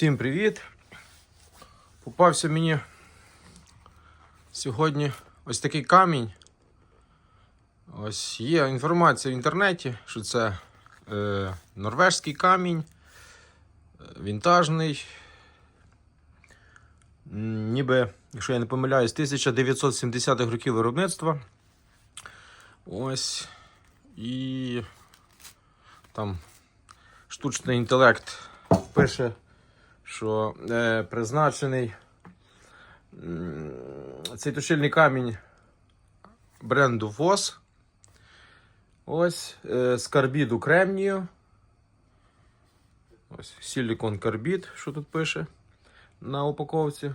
Всім привіт! Попався мені сьогодні ось такий камінь. Ось є інформація в інтернеті, що це е, норвежський камінь, е, вінтажний. Ніби, якщо я не помиляюсь, 1970-х років виробництва. Ось. І там штучний інтелект пише, що е, призначений цей тушильний камінь бренду ВОЗ. Ось е, з карбіду кремнію. Ось силікон карбід, що тут пише на упаковці.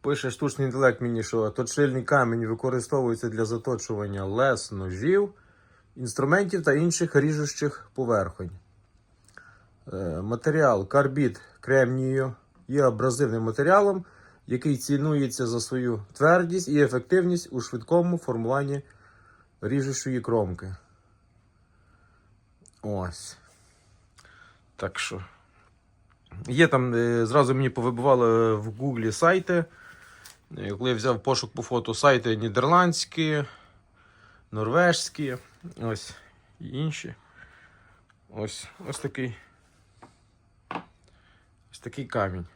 Пише штучний інтелект мені, що точильний камінь використовується для заточування лес, ножів, інструментів та інших ріжучих поверхонь. Е, Матеріал карбід кремнію є абразивним матеріалом, який цінується за свою твердість і ефективність у швидкому формуванні ріжучої кромки. Ось. Так що. Є там, е, зразу мені повибивало в гуглі сайти. Е, Коли я взяв пошук по фото, сайти нідерландські, норвежські, ось інші. Ось, ось такий. Ось такий камінь.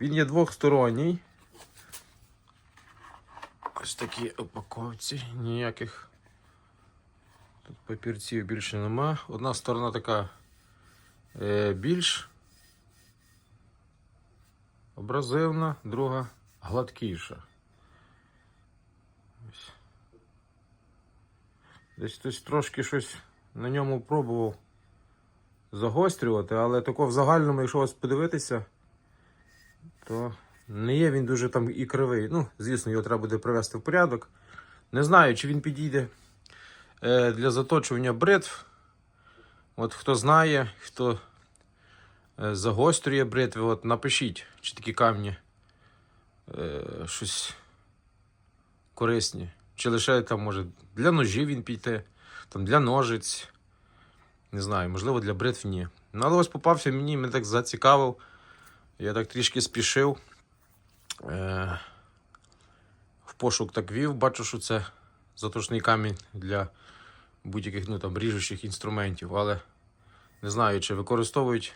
Він є двохсторонній. Ось такі упаковці, ніяких тут папірців більше нема. Одна сторона така е, більш абразивна, друга гладкіша. Ось. Десь хтось трошки щось на ньому пробував загострювати, але тако в загальному, якщо вас подивитися, то не є він дуже там і кривий. Ну, звісно, його треба буде привести в порядок. Не знаю, чи він підійде е, для заточування бритв. От хто знає, хто е, загострює бритви, от напишіть, чи такі камні е, щось корисні. Чи лише там, може, для ножів він піде, там для ножиць. Не знаю, можливо, для бритв ні. Ну, але ось попався мені, мене так зацікавив. Я так трішки спішив. Е, в пошук так вів, бачу, що це заточний камінь для будь-яких ну, там, ріжучих інструментів. Але не знаю, чи використовують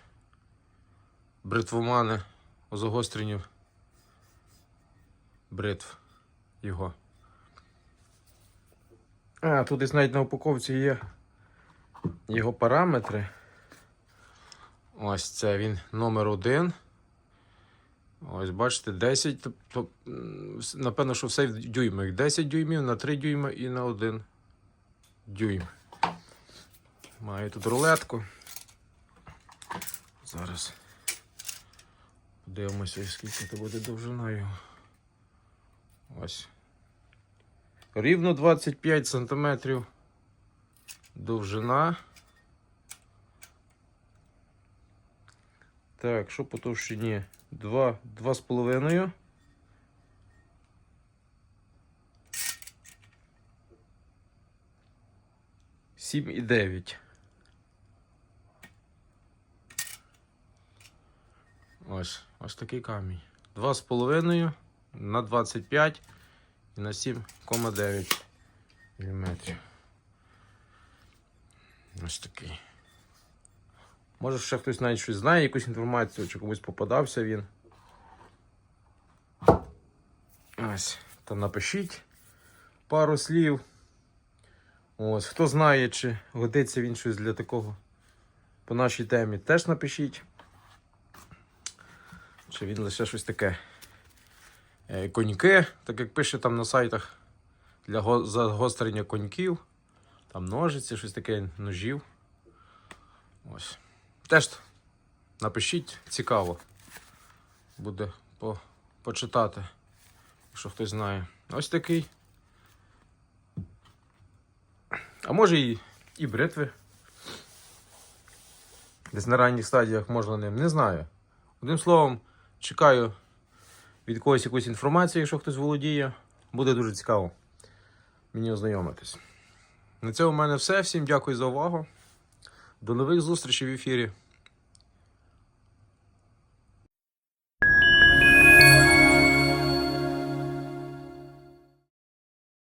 бритвомани у загостренні бритв його. А, тут десь навіть на упаковці є його параметри. Ось це він номер один. Ось, бачите, 10, тобто, напевно, що все в дюймах. 10 дюймів на 3 дюйма і на 1 дюйм. Маю тут рулетку. Зараз подивимося, скільки це буде довжина його. Ось. Рівно 25 сантиметрів довжина. Так, що по товщині? 2, 2,5. Сім і дев'ять. Ось, ось такий камінь. Два з половиною на 25 і на 7,9 міліметрів. Ось такий. Може, ще хтось навіть щось знає, якусь інформацію, чи комусь попадався він. Ось, то напишіть пару слів. Ось, хто знає, чи годиться він щось для такого по нашій темі, теж напишіть. Чи він лише щось таке. Е, Коньки, так як пише там на сайтах для загострення коньків. Там ножиці, щось таке, ножів. Ось. Теж напишіть, цікаво. Буде по, почитати, якщо хтось знає. Ось такий. А може і, і бритви. Десь на ранніх стадіях можна ним. Не знаю. Одним словом, чекаю від когось якусь інформацію, якщо хтось володіє. Буде дуже цікаво мені ознайомитись. На цьому в мене все. Всім дякую за увагу. До нових зустрічей в ефірі.